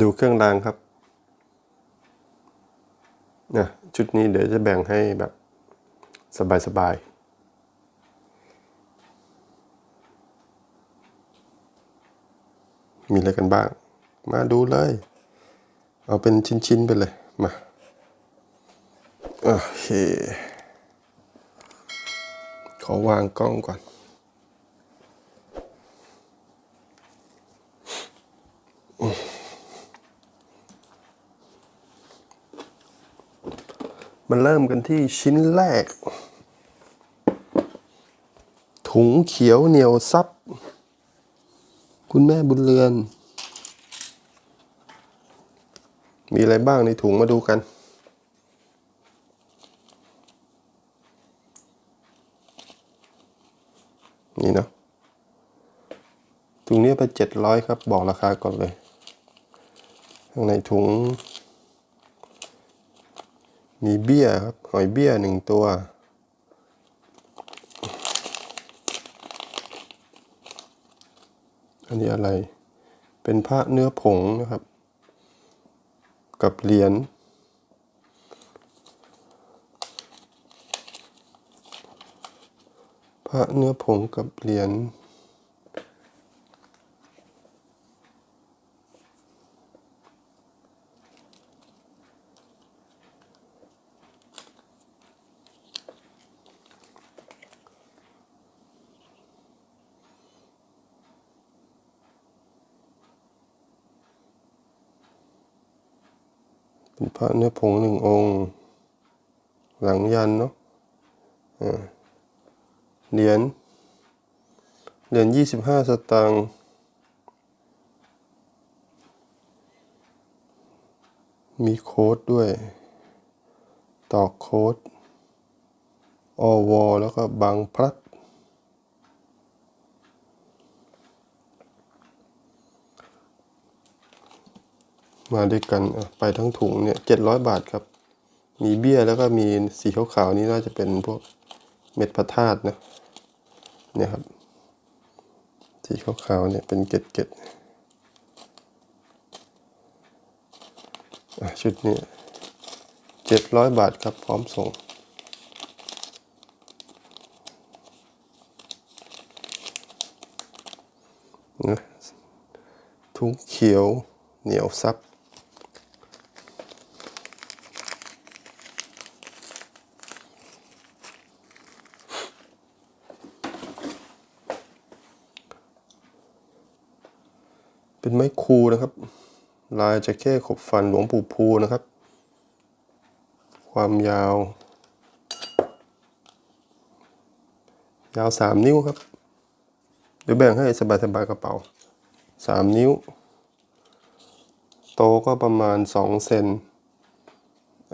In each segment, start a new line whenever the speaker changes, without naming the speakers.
ดูเครื่องรางครับนะชุดนี้เดี๋ยวจะแบ่งให้แบบสบายๆมีอะไรกันบ้าง มาดูเลย เอาเป็นชิ้น ๆ ไปเลย มา โอเค ขอวางกล้องก่อน มาเริ่มกันที่ชิ้นแรก ถุงเขียวเหนียวซับ คุณแม่บุญเรือน มีอะไรบ้างในถุงมาดูกัน นี่นะถุงนี้ไปเจ็ดร้อยครับ บอกราคาก่อนเลย ข้างในถุง มีเบี้ยครับหอยเบี้ยหนึ่งตัว อันนี้อะไร เป็นพระเนื้อผงนะครับ กับเหรียญพระเนื้อผงกับเหรียญ เป็นพระเนื้อผงหนึ่งองค์ หลังยันเนาะเหรียญเหรียญยี่สิบห้าสตางค์มีโค้ดด้วย ตอกโค้ดอวแล้วก็บางพลัด มาด้วยกันไปทั้งถุงเนี่ยเจ็ดร้อยบาทครับ มีเบี้ยแล้วก็มีสีขาวๆนี่น่าจะเป็นพวกเม็ดพระธาตุนะเนี่ยครับ สีขาวๆเนี่ยเป็นเกล็ดๆอะชุดนี้เจ็ดร้อยบาทครับพร้อมส่งนะถุงเขียวเหนียวซับ เป็นไม้คูนะครับ ลายจะแค่ขบฟันหลวงปู่ภูนะครับ ความยาว ยาวสามนิ้วครับ เดี๋ยวแบ่งให้สบายสบายๆกระเป๋าสามนิ้ว โตก็ประมาณสองเซน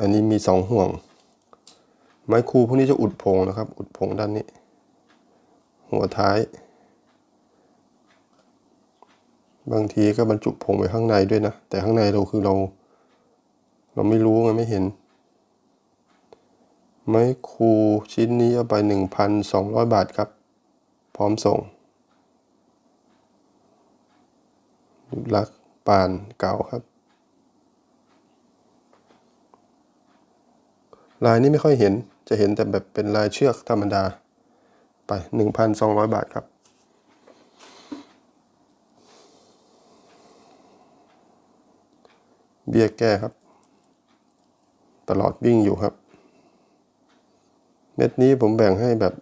อันนี้มีสองห่วง ไม้คูพวกนี้จะอุดผงนะครับ อุดผงด้านนี้ หัวท้าย บางทีก็บรรจุผงไว้ข้างในด้วยนะ แต่ข้างในเราคือเรา เราไม่รู้ไงไม่เห็น ไม้คูชิ้นนี้เอาไปหนึ่งพันสองร้อยบาทครับ พร้อมส่งลักปานเก่าครับ ลายนี้ไม่ค่อยเห็นจะเห็นแต่แบบเป็นลายเชือกธรรมดาไปหนึ่งพันสองร้อยบาทครับ เบี้ยแก้ครับ ตลอดวิ่งอยู่ครับ เม็ดนี้ผมแบ่งให้แบบ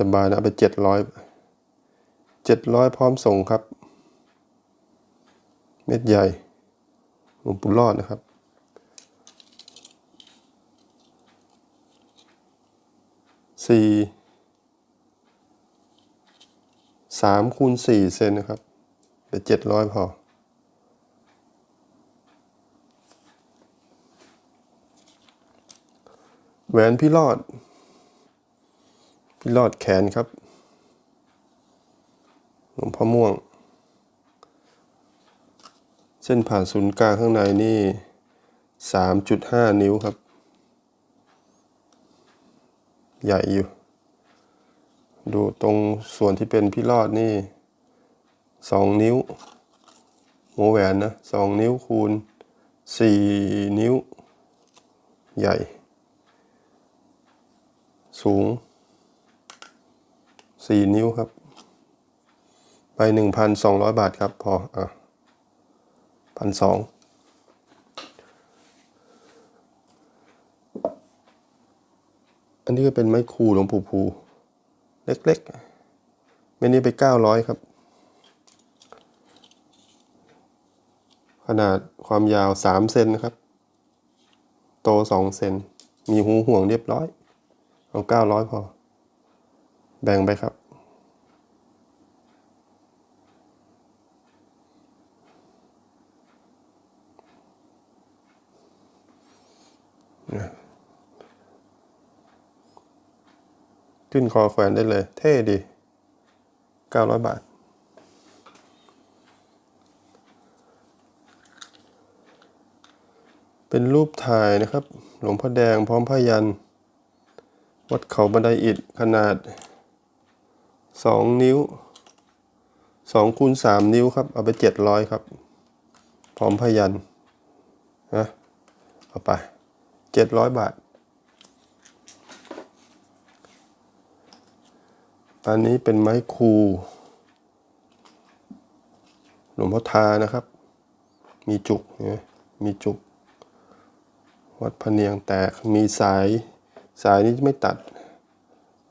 สบายๆนะไปเจ็ดร้อยเจ็ดร้อยพร้อมส่งครับ เม็ดใหญ่หลวงปู่รอดนะครับสี่สามคูณสี่เซนนะครับเป็นเจ็ดร้อยพอ แหวนพี่รอด พี่รอดแขนครับหลวงพ่อม่วง เส้นผ่านศูนย์กลางข้างในนี่สามจุดห้านิ้วครับ ใหญ่อยู่ ดูตรงส่วนที่เป็นพี่รอดนี่สองนิ้วหัวแหวนนะสองนิ้วคูณสี่นิ้ว ใหญ่ สูงสี่นิ้วครับ ไปหนึ่งพันสองร้อยบาทครับ พอ อะพันสองอันนี้ก็เป็นไม้คูหลวงปู่ภูเล็กๆเมนี้ไปเก้าร้อยครับ ขนาดความยาวสามเซนนะครับ โตสองเซน มีหูห่วงเรียบร้อย เอาเก้าร้อยพอ แบ่งไปครับ ขึ้นคอแขวนได้เลย เท่ดีเก้าร้อยบาทเป็นรูปถ่ายนะครับ หลวงพ่อแดงพร้อมพยัน วัดเขาบันไดอิฐขนาดสองนิ้วสองคูณสามนิ้วครับ เอาไปเจ็ดร้อยครับ พร้อมพยันนะเอาไปเจ็ดร้อยบาทอันนี้เป็นไม้คูหลวงพ่อทานะครับ มีจุกนี่ยมีจุก วัดพเนียงแตกมีสาย สายนี้ไม่ตัด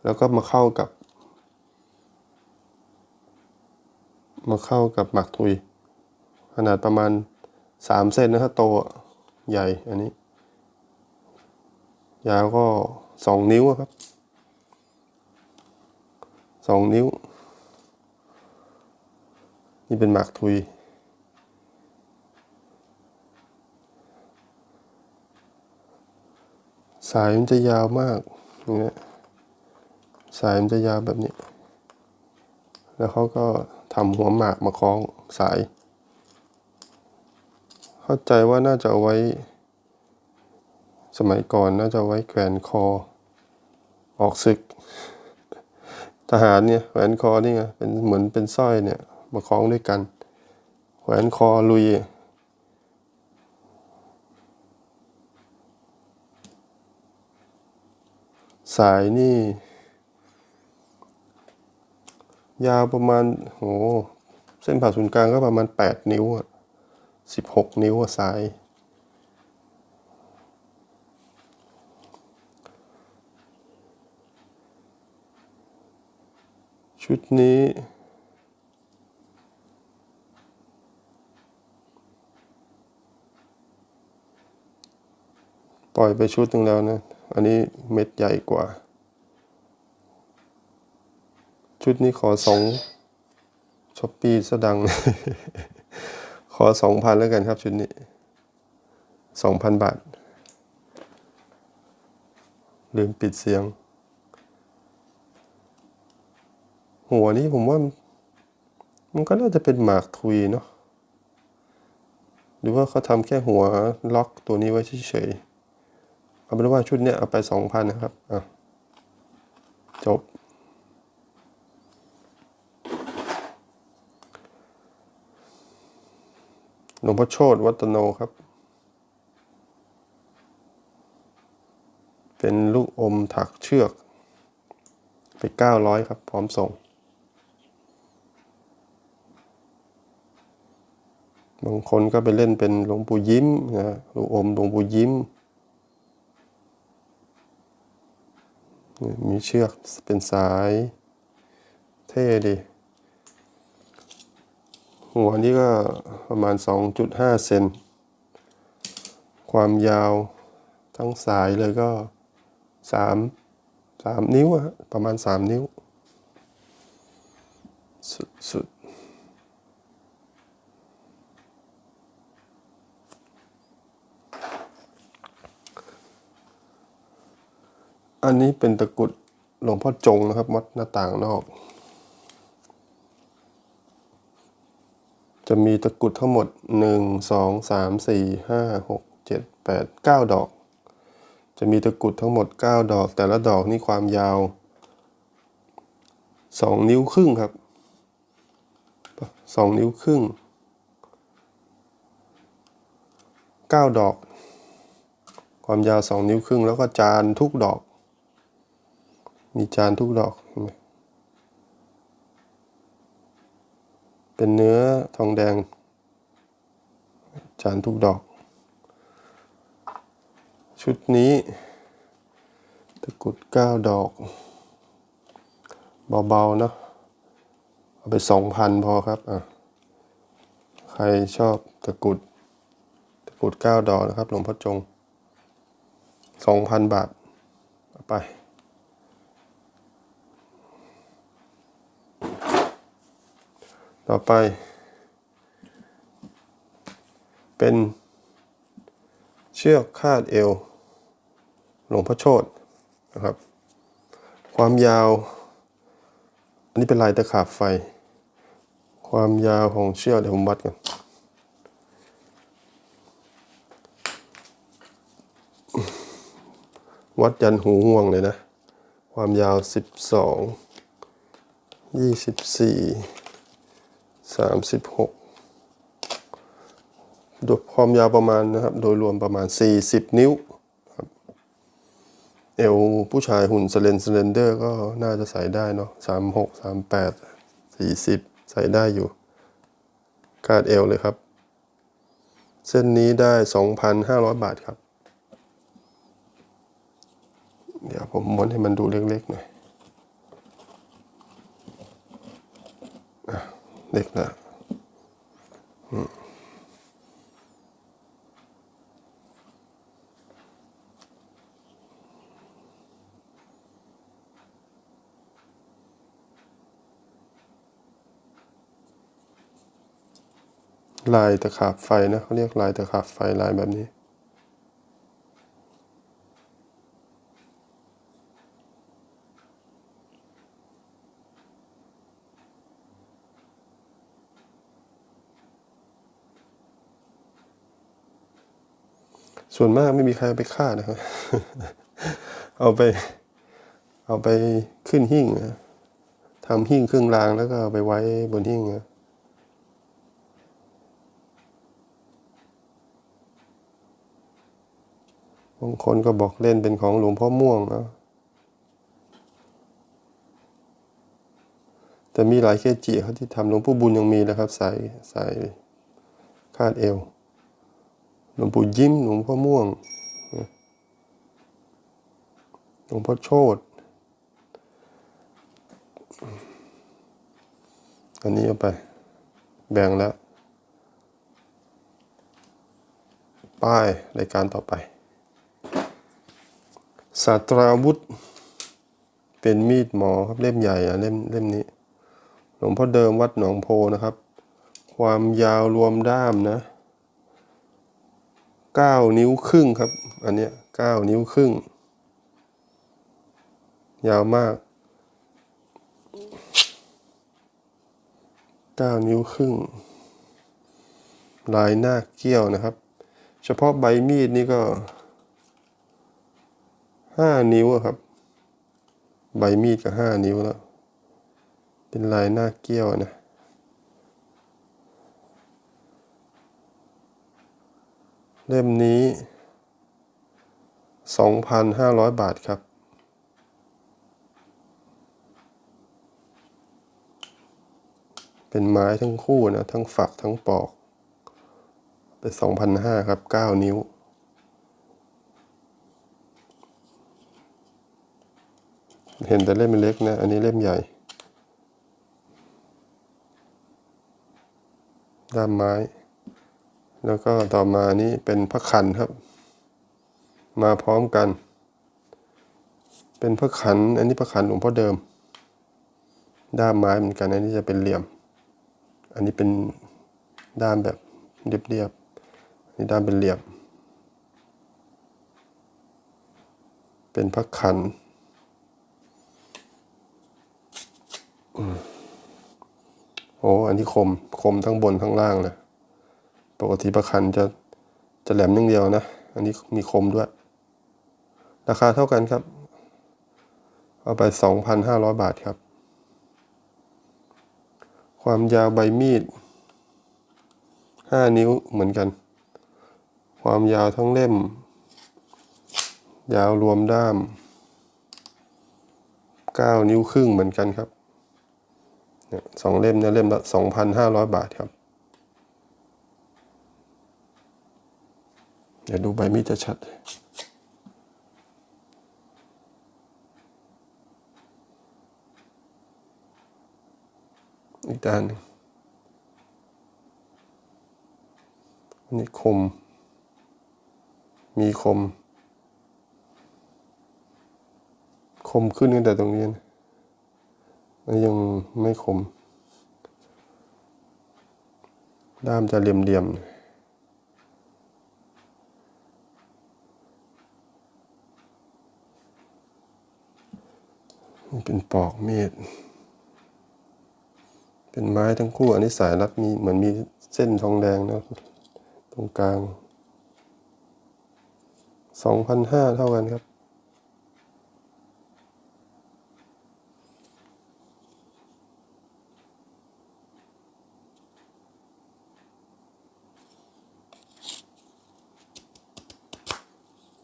แล้วก็มาเข้ากับ มาเข้ากับหมักทุย ขนาดประมาณสามเซนนะครับโตอะใหญ่อันนี้ ยาวก็สองนิ้วครับสองนิ้ว นี่เป็นหมากทุย สายมันจะยาวมากอย่างเงี้ยสายมันจะยาวแบบนี้ แล้วเขาก็ทำหัวหมากมาคล้องสาย เข้าใจว่าน่าจะเอาไว้ สมัยก่อนน่าจะาไว้แขวนคอ ออกศึก ทหารเนี่ยแขวนคอนี่ไงเป็นเหมือนเป็นสร้อยเนี่ยมาคล้องด้วยกัน แขวนคอลุย สายนี่ ยาวประมาณโหเส้นผ่าศูนย์กลางก็ประมาณแปดนิ้วอะสิบหกนิ้วอะสาย ชุดนี้ปล่อยไปชุดหนึ่งแล้วนะ อันนี้เม็ดใหญ่กว่า ชุดนี้ขอสองช้อปปี้สดัง ขอสองพันแล้วกันครับชุดนี้สองพันบาท ลืมปิดเสียง หัวนี้ผมว่า มันก็น่าจะเป็นหมากทุยเนาะหรือว่าเขาทำแค่หัวล็อกตัวนี้ไว้เฉยๆ เอาเป็นว่าชุดเนี้ยเอาไปสองพันนะครับอะจบ หลวงพ่อโชตวัตโนครับ เป็นลูกอมถักเชือก ไปเก้าร้อยครับ พร้อมส่ง บางคนก็ไปเล่นเป็นหลวงปู่ยิ้มนะ ลูกอมหลวงปู่ยิ้ม มีเชือกเป็นสาย เท่ดี หัวนี้ก็ประมาณ 2.5 เซน ความยาวทั้งสายเลยก็ 3 3 นิ้วฮะประมาณ 3 นิ้ว สุด อันนี้เป็นตะกุดหลวงพ่อจงนะครับวัดหน้าต่างนอก จะมีตะกุดทั้งหมดหนึ่งสองสามสี่ห้าหกเจ็ดแปดเก้าดอก จะมีตะกุดทั้งหมดเก้าดอก แต่ละดอกนี่ความยาวสองนิ้วครึ่งครับสองนิ้วครึ่งเก้าดอก ความยาวสองนิ้วครึ่งแล้วก็จานทุกดอก มีจานทุกดอก เป็นเนื้อทองแดง จานทุกดอก ชุดนี้ ตะกุดเก้าดอก เบาๆเนาะเอาไปสองพันพอครับอะใครชอบตะกุด ตะกุดเก้าดอกนะครับ หลวงพ่อจงสองพันบาทเอาไป ต่อไป เป็นเชือกคาดเอว หลวงพ่อโชตนะครับ ความยาว อันนี้เป็นลายตะขาบไฟ ความยาวของเชือกเดี๋ยวผมวัดกันวัดยันหูห่วงเลยนะ ความยาว 12 24 36โดยความยาวประมาณนะครับ โดยรวมประมาณ 40 นิ้วครับเอวผู้ชายหุ่นสเลนสเลนเดอร์ก็น่าจะใส่ได้เนาะ36 38 40 ใส่ได้อยู่คาดเอวเลยครับ เส้นนี้ได้ 2,500 บาทครับ เดี๋ยวผมม้วนให้มันดูเล็กๆหน่อยอะ เล็กแล้วอืมลายตะขาบไฟนะเขาเรียกลายตะขาบไฟลายแบบนี้ ส่วนมากไม่มีใครเอาไปฆ่านะครับ เอาไป เอาไปขึ้นหิ้งนะทำหิ้งเครื่องรางแล้วก็เอาไปไว้บนหิ้งนะบางคนก็บอกเล่นเป็นของหลวงพ่อม่วงนะแต่มีหลายเคจิเขาที่ทำหลวงพ่อบุญยังมีนะครับใส่ใส่คาดเอว หลวงปู่ยิ้ม หลวงพ่อม่วง หลวงพ่อโชตอันนี้เอาไป แบ่งแล้ว ป้ายรายการต่อไปศาสตราวุธ เป็นมีดหมอครับเล่มใหญ่อะเล่มเล่มนี้ หลวงพ่อเดิมวัดหนองโพนะครับ ความยาวรวมด้ามนะ เก้านิ้วครึ่งครับ อันเนี้ยเก้านิ้วครึ่ง ยาวมากเก้านิ้วครึ่ง ลายหน้าเกี้ยวนะครับ เฉพาะใบมีดนี่ก็ห้านิ้วครับ ใบมีดก็ห้านิ้วแล้ว เป็นลายหน้าเกี้ยวนะ เล่มนี้ 2,500 บาทครับ เป็นไม้ทั้งคู่นะ ทั้งฝักทั้งปอก เป็น2,500ครับ 9 นิ้ว เห็นแต่เล่มเล็กนะ อันนี้เล่มใหญ่ ด้ามไม้ แล้วก็ต่อมานี้เป็นพระขันครับ มาพร้อมกัน เป็นพระขัน อันนี้พระขันหลวงพ่อเดิม ด้ามไม้เหมือนกัน อันนี้จะเป็นเหลี่ยม อันนี้เป็นด้ามแบบเรียบๆ อันนี้ด้ามเป็นเหลี่ยม เป็นพระขันโอ้ อันนี้คม คมทั้งบนทั้งล่างเลย ปกติประคันจะจะแหลมนึ่งเดียวนะ อันนี้มีคมด้วย ราคาเท่ากันครับ เอาไปสองพันห้าร้อยบาทครับ ความยาวใบมีดห้านิ้วเหมือนกัน ความยาวทั้งเล่ม ยาวรวมด้าม 9 นิ้วครึ่งเหมือนกันครับสองเล่มเนี่ยเล่มละ 2,500 บาทครับ ดี๋ยวดูใบมีดจะชัดอีกด้านหนึ่งอันนี้คม มีคม คมขึ้นตั้งแต่ตรงนี้นะแล้วยังไม่คม ด้ามจะเหลี่ยมๆหน่อยนี่ เป็นปอกเมีดเป็นไม้ทั้งคู่ อันนี้สายรัดมีเหมือนมีเส้นทองแดงนะตรงกลางสองพันห้าเท่ากันครับ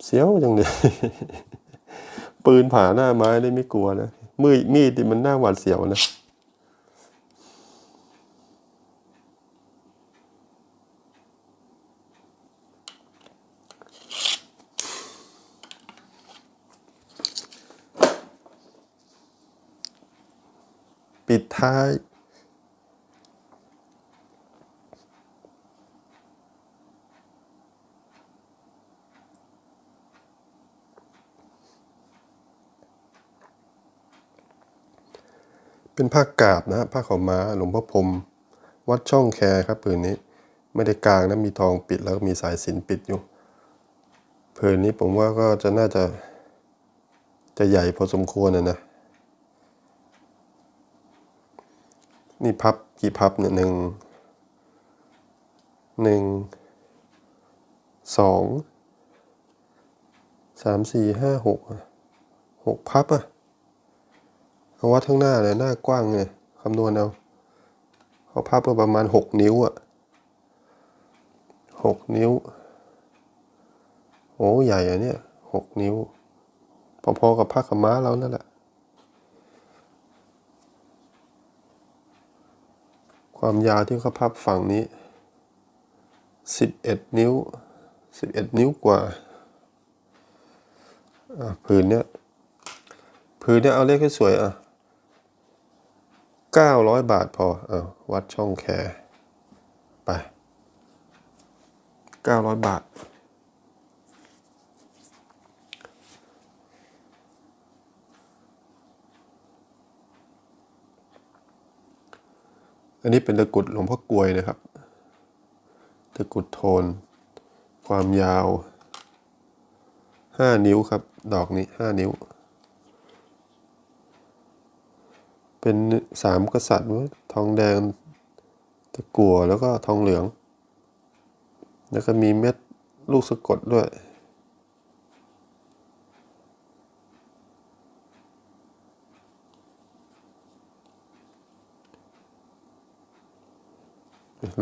เสียวจังเลยปืนผ่าหน้าไม้ได้ไม่กลัวนะ มือมีดมันน่าหวาดเสียวนะปิดท้าย เป็นผ้ากาบนะผ้าขาวม้าหลวงพ่อพรมวัดช่องแคครับผืนนี้ไม่ได้กลางนะมีทองปิดแล้วก็มีสายสินปิดอยู่ผืนนี้ผมว่าก็จะน่าจะจะใหญ่พอสมควรนะนะ นี่พับกี่พับเนี่ยหนึ่งหนึ่งสองสามสี่ห้าหกหกพับอะ เอาวัดข้างหน้าเลยหน้ากว้างไงคำนวณเอาเขาพับก็ประมาณหกนิ้วอะหกนิ้ว โอ้ใหญ่อะเนี่ยหกนิ้ว พอๆกับผ้าขม้าเรานั่นแหละ ความยาวที่เขาพับฝั่งนี้สิบเอ็ดนิ้วสิบเอ็ดนิ้วกว่าผืนเนี้ยผืนเนี้ยเอาเลขให้สวยอะ เก้าร้อยบาทพออะวัดช่องแคไปเก้าร้อยบาท อันนี้เป็นตะกุดหลวงพ่อกลวยนะครับ ตะกุดโทน ความยาวห้านิ้วครับ ดอกนี้ห้านิ้ว เป็นสามกษัตริย์ว้ทองแดงตะกั่วแล้วก็ทองเหลือง แล้วก็มีเม็ดลูกสะกดด้วย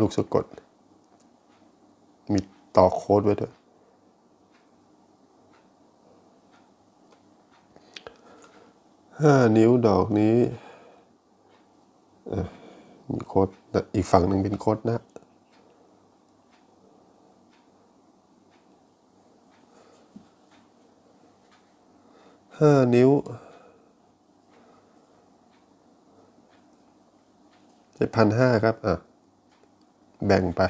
ลูกสะกด มีต่อโค้ดไว้ด้วยห้านิ้วดอกนี้ มีโค้ดนะอีกฝั่งหนึ่งเป็นโค้ดนะ ห้านิ้ว เจ็ดพันห้าครับ อะ แบ่งไป